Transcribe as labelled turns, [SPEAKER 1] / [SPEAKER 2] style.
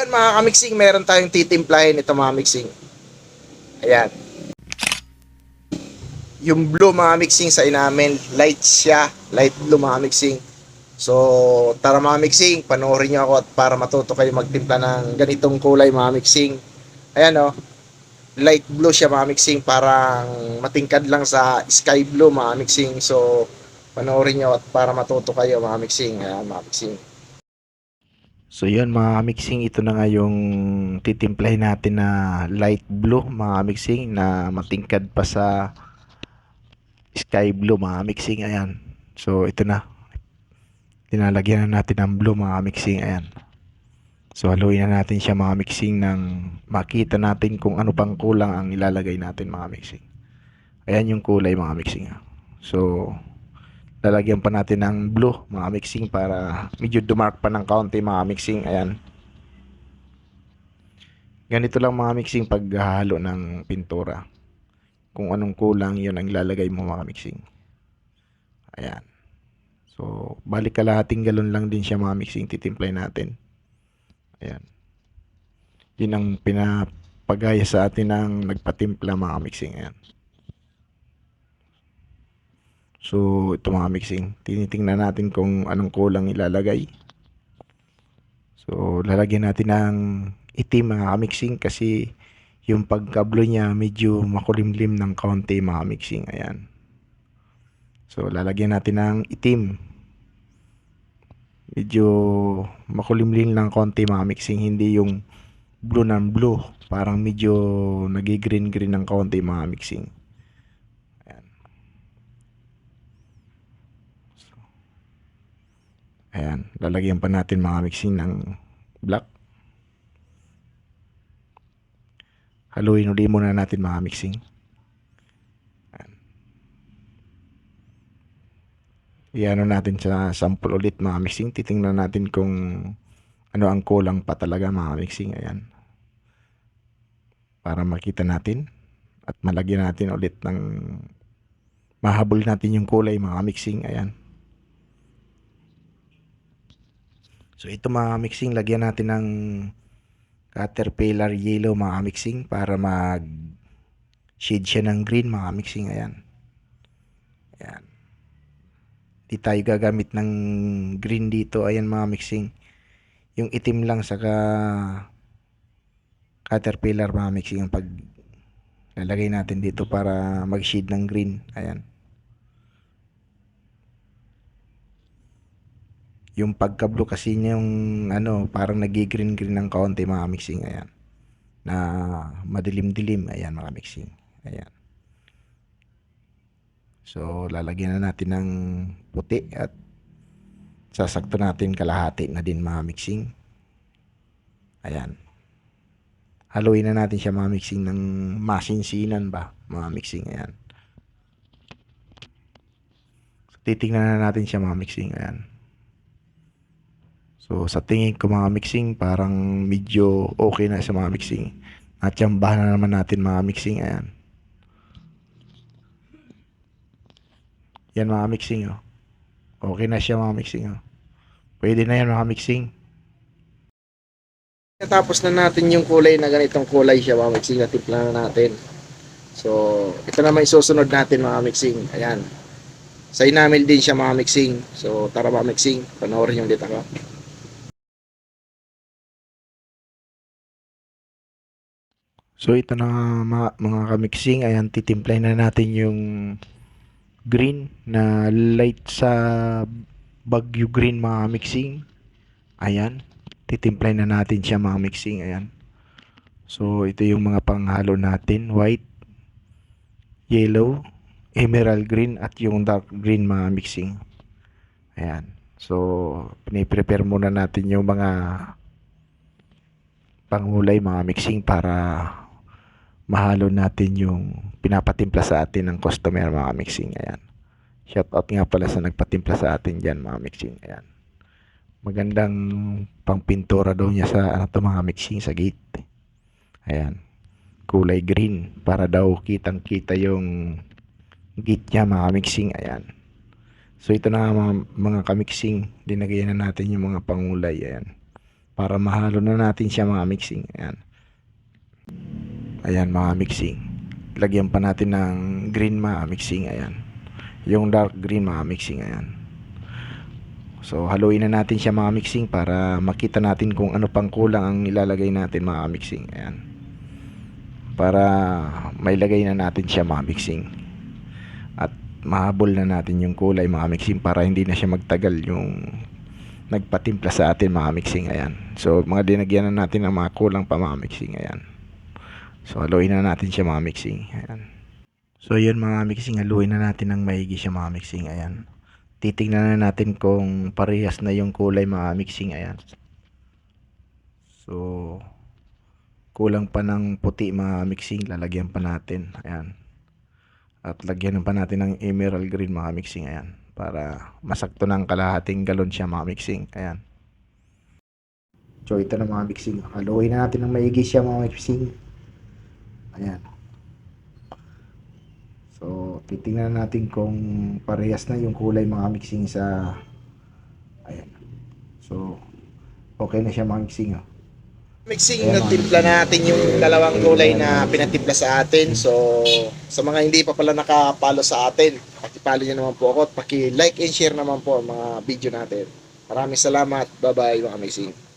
[SPEAKER 1] Yan mga kamixing, meron tayong titimplahin ito mga mixing. Ayan. Yung blue mga mixing sa inamin, light siya, light blue mga mixing. So, tara mga mixing, panoorin nyo ako at para matuto kayo magtimpla ng ganitong kulay mga mixing. Ayan o, light blue siya mga mixing, parang matingkad lang sa sky blue mga mixing. So, panoorin nyo at para matuto kayo mga mixing. Ayan mga mixing.
[SPEAKER 2] So yun mga mixing, ito na nga yung titimplahin natin na light blue mga mixing na matingkad pa sa sky blue mga mixing. Ayan. So ito na. Tinalagyan na natin ng blue mga mixing. Ayan. So haluin na natin siya mga mixing ng makita natin kung ano pang kulang ang ilalagay natin mga mixing. Ayan yung kulay mga mixing. ah. So lalagyan pa natin ng blue mga mixing para medyo dumark pa ng kaunti mga mixing. Ayan. Ganito lang mga mixing paghahalo ng pintura. Kung anong kulang yun ang ilalagay mo mga mixing. Ayan. So balik kalahating galon lang din siya mga mixing titimplay natin. Ayan. Yun ang pinapagaya sa atin ng nagpatimpla mga mixing. Ayan So, ito mga mixing. Tinitingnan natin kung anong kulang ilalagay. So, lalagyan natin ng itim mga mixing kasi yung pagkablo niya medyo makulimlim ng kaunti mga mixing. Ayan. So, lalagyan natin ng itim. Medyo makulimlim ng kaunti mga mixing. Hindi yung blue ng blue. Parang medyo nagi-green-green ng kaunti mga mixing. Ayan, lalagyan pa natin mga mixing ng black. Haluin uli muna natin mga mixing. Ayan. Iano natin sa sample ulit mga mixing. Titingnan natin kung ano ang kulang pa talaga mga mixing. Ayan. Para makita natin at malagyan natin ulit ng mahabol natin yung kulay mga mixing. Ayan. So ito mga mixing, lagyan natin ng caterpillar yellow mga mixing para mag shade siya ng green mga mixing. Ayan. Ayan. Di tayo gagamit ng green dito. Ayan mga mixing. Yung itim lang saka caterpillar mga mixing ang pag lalagay natin dito para mag shade ng green. Ayan. Yung pagka-blue kasi yung ano, parang nagi-green-green ng kaunti mga mixing. Ayan. Na madilim-dilim. Ayan mga mixing. Ayan. So, lalagyan na natin ng puti at sasakto natin kalahati na din mga mixing. Ayan. Haluin na natin siya mga mixing ng masinsinan ba? Mga mixing. Ayan. So, titingnan na natin siya mga mixing. Ayan. So, sa tingin ko mga mixing, parang medyo okay na sa mga mixing. Natsambahan na naman natin mga mixing. Ayan. Yan mga mixing, oh. Okay na siya mga mixing, oh. Pwede na yan mga mixing.
[SPEAKER 1] Tapos na natin yung kulay na ganitong kulay siya mga mixing na timpla na natin. So, ito naman isusunod natin mga mixing. Ayan. Sa enamel din siya mga mixing. So, tara mga mixing. Panoorin yung dito ko.
[SPEAKER 2] So, ito na mga, mga kamixing. Ayan, titimplay na natin yung green na light sa Bagyo Green mga mixing. Ayan. Titimplay na natin siya mga mixing. Ayan. So, ito yung mga panghalo natin. White, yellow, emerald green, at yung dark green mga mixing. Ayan. So, piniprepare muna natin yung mga panghulay mga mixing para mahalo natin yung pinapatimpla sa atin ng customer mga mixing. Ayan. Shout out nga pala sa nagpatimpla sa atin dyan mga mixing. Ayan. Magandang pangpintura daw niya sa ano to mga mixing sa gate. Ayan. Kulay green para daw kitang kita yung gate niya mga mixing. Ayan. So ito na mga, mga kamixing. Dinagayan na natin yung mga pangulay. Ayan. para mahalo na natin siya mga mixing. Ayan. Ayan mga mixing. Lagyan pa natin ng green mga mixing. Ayan. Yung dark green mga mixing. Ayan. So haluin na natin siya mga mixing para makita natin kung ano pang kulang ang ilalagay natin mga mixing. Ayan. Para mailagay na natin siya mga mixing. At mahabol na natin yung kulay mga mixing para hindi na siya magtagal yung nagpatimpla sa atin mga mixing. Ayan. So mga dinagyan na natin ng mga kulang pa mga mixing. Ayan. So haluin na natin siya mga mixing. Ayan. So yun mga mixing, haluin na natin ng maigi siya mga mixing. Ayan. Titingnan na natin kung parehas na yung kulay mga mixing. Ayan. So kulang pa ng puti mga mixing, lalagyan pa natin. Ayan. At lagyan pa natin ng emerald green mga mixing. Ayan. Para masakto ng kalahating galon siya mga mixing. Ayan. So ito na mga mixing. Haluin na natin ng maigi siya mga mixing. Ayan. So, titingnan natin kung parehas na yung kulay mga mixing sa ayan. So, okay na siya mga mixing. Oh.
[SPEAKER 1] Mixing,
[SPEAKER 2] Ayan,
[SPEAKER 1] nagtimpla natin yung dalawang kulay na pinatimpla sa atin. So, sa mga hindi pa pala nakapalo sa atin, pakipalo nyo naman po ako at paki-like and share naman po ang mga video natin. Maraming salamat. Bye-bye mga mixing.